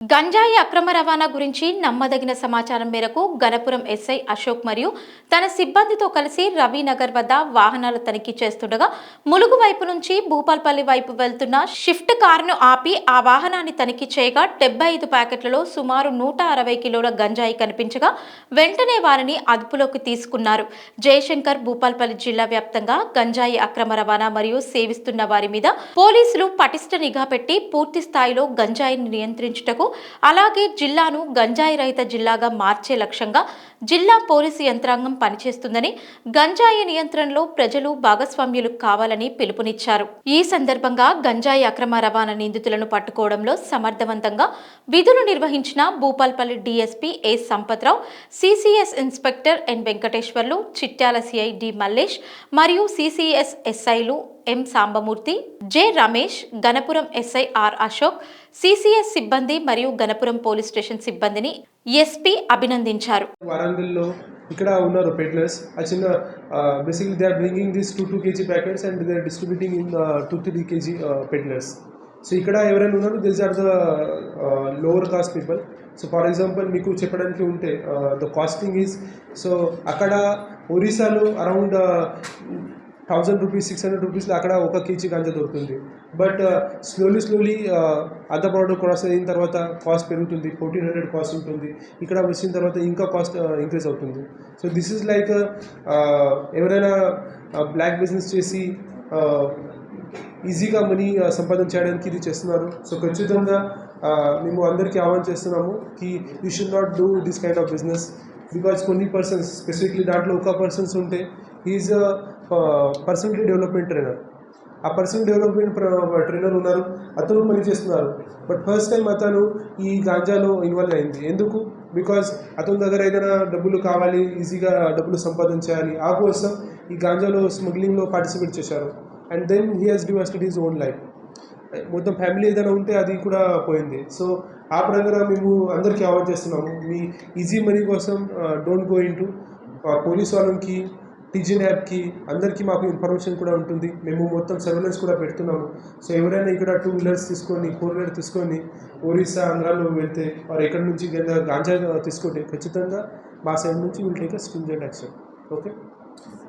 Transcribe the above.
గంజాయి అక్రమ రవాణా గురించి నమ్మదగిన సమాచారం మేరకు గణపురం ఎస్ఐ అశోక్ మరియు తన సిబ్బందితో కలిసి రవినగర్ వద్ద వాహనాల తనిఖీ చేస్తుండగా ములుగు వైపు నుంచి భూపాల్పల్లి వైపు వెళ్తున్న షిఫ్ట్ కారును ఆపి ఆ వాహనాన్ని తనిఖీ చేయగా డెబ్బై ఐదు ప్యాకెట్లలో సుమారు నూట అరవై కిలోల గంజాయి కనిపించగా వెంటనే వారిని అదుపులోకి తీసుకున్నారు. జయశంకర్ భూపాల్పల్లి జిల్లా వ్యాప్తంగా గంజాయి అక్రమ రవాణా మరియు సేవిస్తున్న వారి మీద పోలీసులు పటిష్ట నిఘా పెట్టి పూర్తి స్థాయిలో గంజాయిని నియంత్రించుటకు అలాగే జిల్లాను గంజాయి రహిత జిల్లాగా మార్చే లక్ష్యంగా జిల్లా పోలీసు యంత్రాంగం పనిచేస్తుందని గంజాయి నియంత్రణలో ప్రజలు భాగస్వామ్యులు కావాలని పిలుపునిచ్చారు. ఈ సందర్భంగా గంజాయి అక్రమ రవాణా నిందితులను పట్టుకోవడంలో సమర్థవంతంగా విధులు నిర్వహించిన Bhupalpalli DSP A Sampathrao CCS inspector N Venkateswarlu Chityala CI D Mallesh మరియు సిసిఎస్ ఎస్ఐలు M Sambamurthy J Ramesh Ganapuram SI R Ashok CCS సిబ్బంది మరియు గణపురం పోలీస్ స్టేషన్ సిబ్బందిని ఎస్పీ అభినందించారు. వరంగల్లో ఇక్కడ ఉన్నారు పెట్లర్స్. ఆ చిన్న basically they are bringing this two two KG packets and they are distributing in two three KG peddlers so ఇక్కడ ఎవరైనా ఉన్నారు this are the lower caste people so for example మీకు చెప్పడానికి ఉంటే ద కాస్టింగ్ ఈజ్ సో అక్కడ ఒరిస్సాలో around thousand rupees six hundred రూపీస్లో అక్కడ ఒక కేజీ గంజా దొరుకుతుంది. బట్ స్లోలీ స్లోలీ అర్ధ ప్రోడక్ట్ క్రాస్ అయిన తర్వాత కాస్ట్ పెరుగుతుంది. ఫోర్టీన్ హండ్రెడ్ కాస్ట్ ఉంటుంది. ఇక్కడ వచ్చిన తర్వాత ఇంకా కాస్ట్ ఇంక్రీజ్ uh, అవుతుంది. సో దిస్ ఇస్ లైక్ ఎవరైనా uh, బ్లాక్ బిజినెస్ చేసి uh, ఈజీగా మనీ సంపాదించడానికి ఇది చేస్తున్నారు. సో ఖచ్చితంగా మేము అందరికీ ఆహ్వాన్ చేస్తున్నాము కి you should not do this kind of business because కొన్ని పర్సన్స్ స్పెసిఫిక్లీ దాంట్లో ఒక పర్సన్స్ ఉంటే ఈజ్ పర్సనల్ డెవలప్మెంట్ ట్రైనర్ ఆ పర్సనల్ డెవలప్మెంట్ ట్రైనర్ ఉన్నారు. అతను పని చేస్తున్నారు. బట్ ఫస్ట్ టైం అతను ఈ గాంజాలో ఇన్వాల్వ్ అయింది. ఎందుకు? బికాజ్ అతని దగ్గర ఏదైనా డబ్బులు కావాలి ఈజీగా డబ్బులు సంపాదించాలి. ఆ కోసం ఈ గాంజాలో స్మగ్లింగ్లో పార్టిసిపేట్ చేశారు. And then he has devastated his own life మొత్తం ఫ్యామిలీ ఏదైనా ఉంటే అది కూడా పోయింది. సో ఆ ప్రకారం మేము అందరికీ అవాయిడ్ చేస్తున్నాము. మీ ఈజీ మనీ కోసం don't go in to police వాళ్ళకి టీజీన్ యాప్కి అందరికీ మాకు ఇన్ఫర్మేషన్ కూడా ఉంటుంది. మేము మొత్తం సర్వేలెన్స్ కూడా పెడుతున్నాము. సో ఎవరైనా ఇక్కడ టూ వీలర్స్ తీసుకొని ఫోర్ వీలర్ తీసుకొని ఒరిస్సా ఆంధ్రాలో వెళ్తే వారు ఎక్కడి నుంచి గాంజా తీసుకుంటే ఖచ్చితంగా మా సైడ్ నుంచి will take stringent action okay